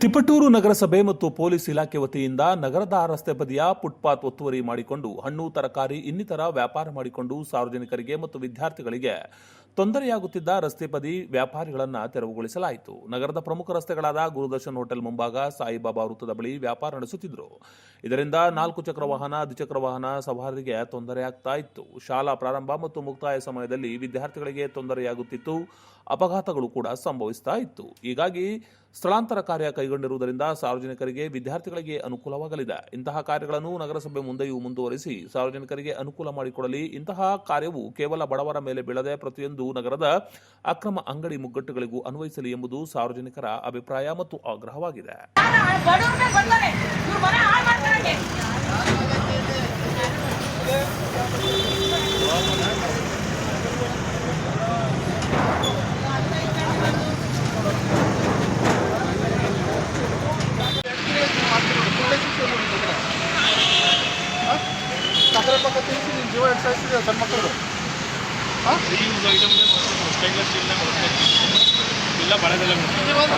ತಿಪಟೂರು ನಗರಸಭೆ ಮತ್ತು ಪೊಲೀಸ್ ಇಲಾಖೆ ವತಿಯಿಂದ ನಗರದ ರಸ್ತೆ ಬದಿಯ ಫುಟ್ಪಾತ್ ಒತ್ತುವರಿ ಮಾಡಿಕೊಂಡು ಹಣ್ಣು, ತರಕಾರಿ, ಇನ್ನಿತರ ವ್ಯಾಪಾರ ಮಾಡಿಕೊಂಡು ಸಾರ್ವಜನಿಕರಿಗೆ ಮತ್ತು ವಿದ್ಯಾರ್ಥಿಗಳಿಗೆ ತೊಂದರೆಯಾಗುತ್ತಿದ್ದ ರಸ್ತೆ ಬದಿ ವ್ಯಾಪಾರಿಗಳನ್ನು ತೆರವುಗೊಳಿಸಲಾಯಿತು. ನಗರದ ಪ್ರಮುಖ ರಸ್ತೆಗಳಾದ ಗುರುದರ್ಶನ್ ಹೋಟೆಲ್ ಮುಂಭಾಗ ಸಾಯಿಬಾಬಾ ವೃತ್ತದ ಬಳಿ ವ್ಯಾಪಾರ ನಡೆಸುತ್ತಿದ್ದರು ಇದರಿಂದ ನಾಲ್ಕು ಚಕ್ರ ವಾಹನ, ದ್ವಿಚಕ್ರ ವಾಹನ ಸವಾರರಿಗೆ ತೊಂದರೆಯಾಗ್ತಾ ಇತ್ತು. ಶಾಲಾ ಪ್ರಾರಂಭ ಮತ್ತು ಮುಕ್ತಾಯ ಸಮಯದಲ್ಲಿ ವಿದ್ಯಾರ್ಥಿಗಳಿಗೆ ತೊಂದರೆಯಾಗುತ್ತಿತ್ತು. ಅಪಘಾತಗಳು ಕೂಡ ಸಂಭವಿಸ್ತಾ ಇತ್ತು. ಹೀಗಾಗಿ ಸ್ಥಳಾಂತರ ಕಾರ್ಯ ಕೈಗೊಂಡಿರುವುದರಿಂದ ಸಾರ್ವಜನಿಕರಿಗೆ ವಿದ್ಯಾರ್ಥಿಗಳಿಗೆ ಅನುಕೂಲವಾಗಲಿದೆ. ಇಂತಹ ಕಾರ್ಯಗಳನ್ನು ನಗರಸಭೆ ಮುಂದೆಯೂ ಮುಂದುವರಿಸಿ ಸಾರ್ವಜನಿಕರಿಗೆ ಅನುಕೂಲ ಮಾಡಿಕೊಡಲಿ. ಇಂತಹ ಕಾರ್ಯವು ಕೇವಲ ಬಡವರ ಮೇಲೆ ಬೀಳದೆ ಪ್ರತಿಯೊಂದು ನಗರದ ಅಕ್ರಮ ಅಂಗಡಿ ಮುಗ್ಗಟ್ಟುಗಳಿಗೂ ಅನ್ವಯಿಸಲಿ ಎಂಬುದು ಸಾರ್ವಜನಿಕರ ಅಭಿಪ್ರಾಯ ಮತ್ತು ಆಗ್ರಹವಾಗಿದೆ. ಬಡವ್ರನ್ನೇ ಮಕ್ಕಳು ಯೂಸ್ ಐಟಮ್ನೇ ಮಾಡ್ಬೇಕು ಸ್ಟೈನ್ಲೆಸ್ ಸ್ಟೀಲ್ನೇ ಮಾಡ್ಬೇಕು ಇಲ್ಲ ಬಳೆದೆಲ್ಲ ನೀವೊಂದು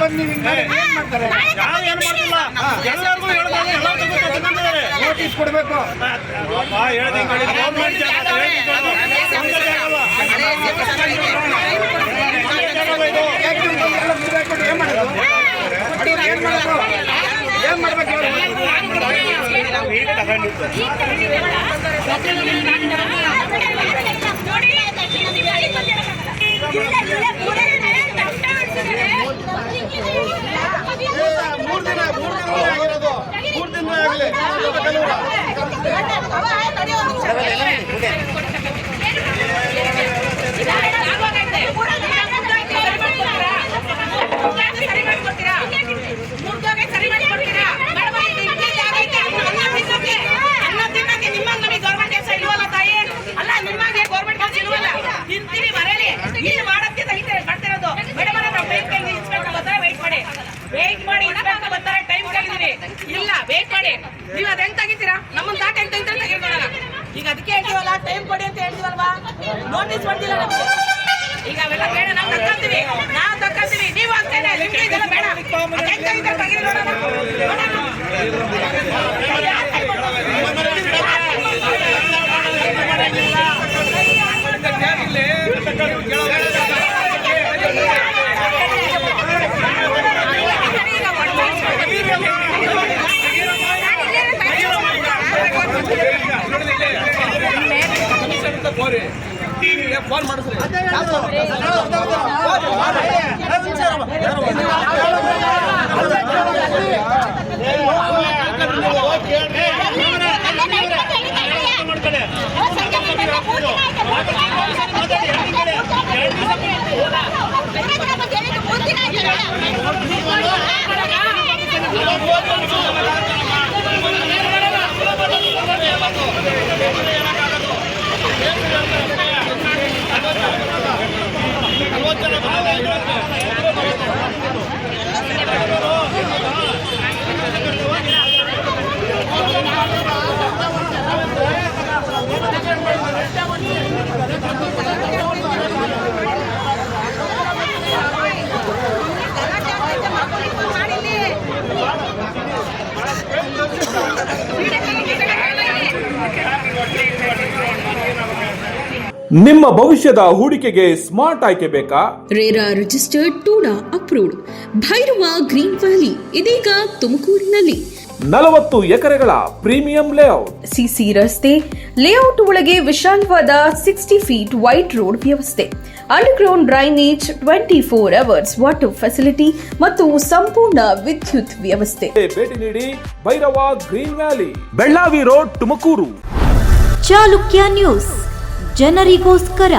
ಬಂದು ನೀವು ಹಿಂಗೆ ಏನು ಮಾಡ್ತಾರೆ ಏನು ಮಾಡ್ತಿಲ್ಲ ಎಲ್ಲರಿಗೂ ಹೇಳ್ದಾಗ ಎಲ್ಲರಿಗೂ ತಗೊಂಡಿದ್ದಾರೆ ನೋಟಿಸ್ ಕೊಡಬೇಕು ಏನು ಮಾಡೋದು ಏನು ಮಾಡೋದು ಏನು ಮಾಡ್ಬೇಕು? ವೇಟ್ ನೋಟಿಸ್ ಮಾಡ್ತಿಲ್ಲ ನಮಗೆ. ಈಗ ಅವೆಲ್ಲ ಬೇಡ, ನಾವು ತಕ್ಕಂತೀವಿ ನಾವು ತಕ್ಕಂತೀವಿ ನೀವು ಅಷ್ಟೇನೆ ನಿಮ್ಗೆ ಇದೆಲ್ಲ ಬೇಡ. ಅದ್ ಫೋನ್ ಮಾಡಿಸ್ರಿ ನಿಮ್ಮ ಭವಿಷ್ಯದ ಹೂಡಿಕೆಗೆ ಸ್ಮಾರ್ಟ್ ಆಯ್ಕೆ ಬೇಕಾ? RERA registered TUDA approved. Bhairava green valley ಇದೀಗ ತುಮಕೂರಿನಲ್ಲಿ. ನಲವತ್ತು ಎಕರೆಗಳ ಪ್ರೀಮಿಯಂ ಲೇಔಟ್. ಸಿಸಿ ರಸ್ತೆ ಲೇಔಟ್ ಒಳಗೆ ವಿಶಾಲವಾದ ಸಿಕ್ಸ್ಟಿ ಫೀಟ್ ವೈಟ್ ರೋಡ್ ವ್ಯವಸ್ಥೆ. Underground drainage twenty four hours water facility ಮತ್ತು ಸಂಪೂರ್ಣ ವಿದ್ಯುತ್ ವ್ಯವಸ್ಥೆ. ಭೇಟಿ ನೀಡಿ Bhairava green valley. Bellavi road Tumakuru. Chalukya news. ಜನರಿಗೋಸ್ಕರ